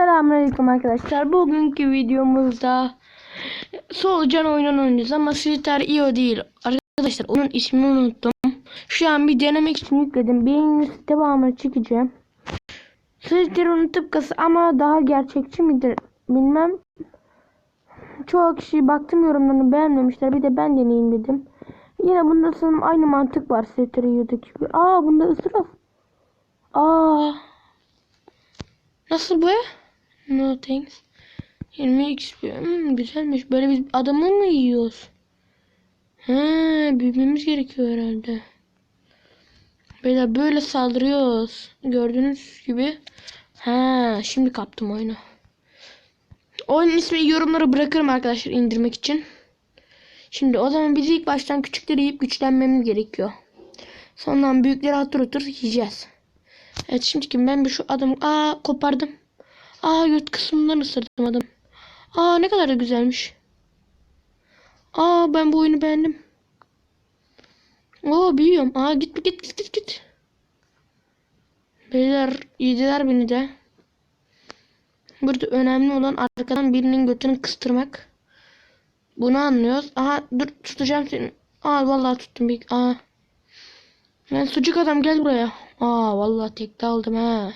Selamünaleyküm arkadaşlar. Bugünkü videomuzda solucan oyununu oynayacağız ama Slitter IO değil. Arkadaşlar onun ismini unuttum. Şu an bir denemek için yükledim. Beğeniniz devamını çekeceğim. Slitter'ın tıpkısı ama daha gerçekçi midir bilmem. Çoğu kişi baktım yorumlarını beğenmemişler. Bir de ben deneyeyim dedim. Yine bunda sanırım aynı mantık var Slitter IO'daki gibi. Aa bunda ısıraf. Aa. Nasıl bu? No thanks. 20 XP. Hmm, güzelmiş. Böyle biz adamı mı yiyoruz? He, büyümemiz gerekiyor herhalde. Böyle böyle saldırıyoruz. Gördüğünüz gibi. He, şimdi kaptım oyunu. Oyunun ismi yorumlara bırakırım arkadaşlar indirmek için. Şimdi o zaman biz ilk baştan küçükleri yiyip güçlenmemiz gerekiyor. Sonradan büyükleri hatır hatır yiyeceğiz. Evet şimdi ben bir şu adamı aa kopardım. Aa göt kısmından ısırdım adam. Aa ne kadar da güzelmiş. Aa ben bu oyunu beğendim. Oo büyüyorum. Aa git git git git git. Beyler yediler beni de. Burada önemli olan arkadan birinin götünü kıstırmak. Bunu anlıyoruz. Aha dur tutacağım seni. Aa vallahi tuttum bir. Aa. Ben sucuk adam gel buraya. Aa vallahi tekte aldım ha.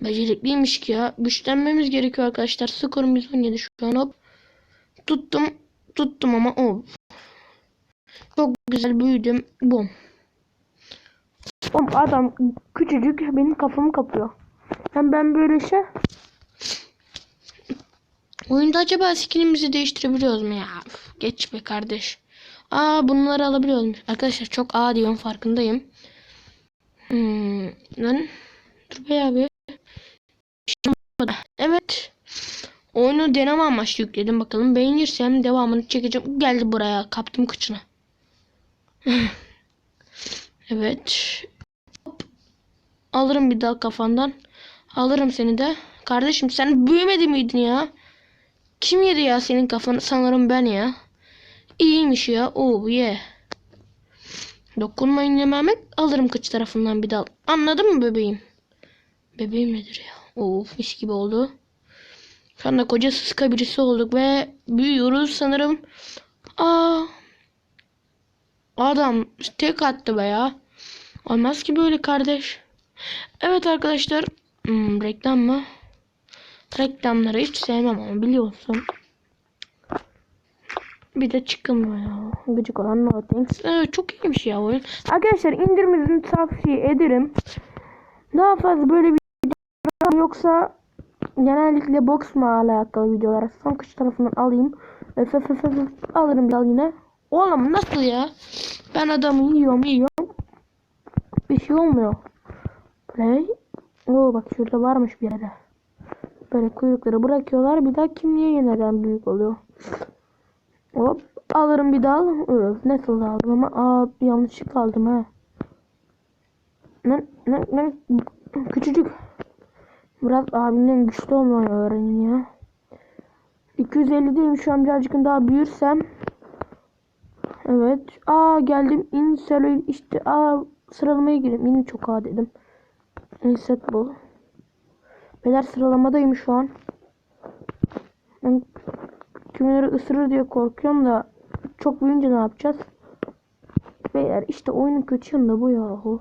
Becerikliymiş ki ya. Güçlenmemiz gerekiyor arkadaşlar. Skorumuz 17 şu an hop. Tuttum. Tuttum ama o. Çok güzel büyüdüm. Bom. Bom adam küçücük benim kafamı kapıyor. Hem ben böyle şey. Oyunda acaba skinimizi değiştirebiliyoruz mu ya? Üf, geç be kardeş. Aa bunları alabiliyoruz mu? Arkadaşlar çok A diyorum farkındayım. Hmm, lan. Dur be abi. Evet. Oyunu deneme amaçlı yükledim. Bakalım beğenirsem devamını çekeceğim. Geldi buraya. Kaptım kıçına. evet. Hop. Alırım bir daha kafandan. Alırım seni de. Kardeşim sen büyümedi miydin ya? Kim yedi ya senin kafanı? Sanırım ben ya. İyiymiş ya. Oh yeah. Dokunmayın yememek alırım kıç tarafından bir dal. Anladın mı bebeğim? Bebeğim nedir ya? Of mis gibi oldu. Şu anda koca sıska birisi olduk ve büyüyoruz sanırım. Aa. Adam tek attı be ya. Olmaz ki böyle kardeş. Evet arkadaşlar. Hmm, reklam mı? Reklamları hiç sevmem ama biliyorsun. Bir de çıkın ya. Gıcık olan no thanks. Evet, çok iyiymiş ya oyun. Arkadaşlar indirmenizi tavsiye ederim. Daha fazla böyle video yoksa genellikle boksla alakalı videolar. Son kış tarafından alayım. Öf, öf, öf, öf, alırım dal yine. Oğlum nasıl ya? Ben adamı yiyorum yiyorum. Bir şey olmuyor. Play. Oo bak şurada varmış bir yere. Böyle kuyrukları bırakıyorlar. Bir daha kim niye yeniden büyük oluyor? Hop alırım bir dal. Öf nasıl aldım ama aa yanlışlıkla aldım ha. Ne ne ne küçücük. Biraz abinden güçlü olmayı öğrenin ya. 250'deyim şu an birazcık daha büyürsem. Evet. Aa geldim. Insert işte. Aa sıralamaya gireyim. Yine çok A dedim. Insert bu. Beyler sıralamadayım şu an. Ben kimileri ısırır diye korkuyorum da çok büyüyünce ne yapacağız? Beyler işte oyunun kötü yanı bu yahu.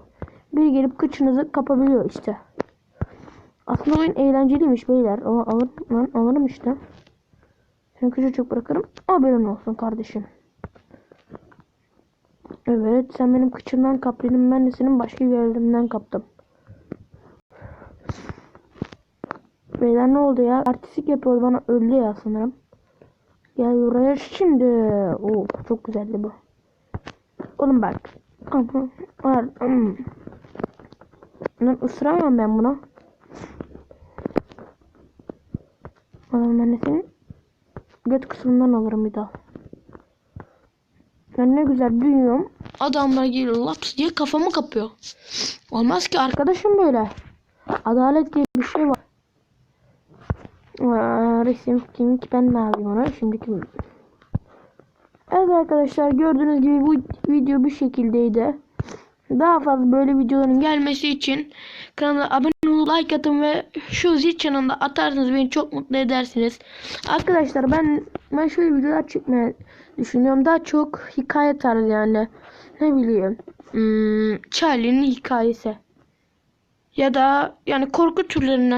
Biri gelip kıçınızı kapabiliyor işte. Aslında oyun eğlenceliymiş beyler. Ama alır, ben alırım işte. Seni küçücük bırakırım. Haberin olsun kardeşim. Evet sen benim kıçımdan kapladın. Ben de senin başka bir yerimden kaptım. Beyler ne oldu ya? Artistik yapıyor bana öldü ya sanırım. Gel buraya şimdi. Oo çok güzeldi bu. Oğlum bak. Lan ısıramıyorum ben bunu. De senin göt kısmından alırım bir daha. Ben ne güzel büyüyorum. Adamlar geliyor laps diye kafamı kapıyor. Olmaz ki arkadaşım böyle. Adalet diye bir şey var. Aa, resim king ben ne yapayım ona şimdiki Evet arkadaşlar gördüğünüz gibi bu video bu şekildeydi. Daha fazla böyle videoların gelmesi için kanala abone olup like atın ve şu zil çanında atarsanız beni çok mutlu edersiniz. Arkadaşlar ben ben şöyle videolar çekmeyi düşünüyorum. Daha çok hikaye tarzı yani. Ne bileyim. Hmm, Charlie'nin hikayesi. Ya da yani korku türlerinden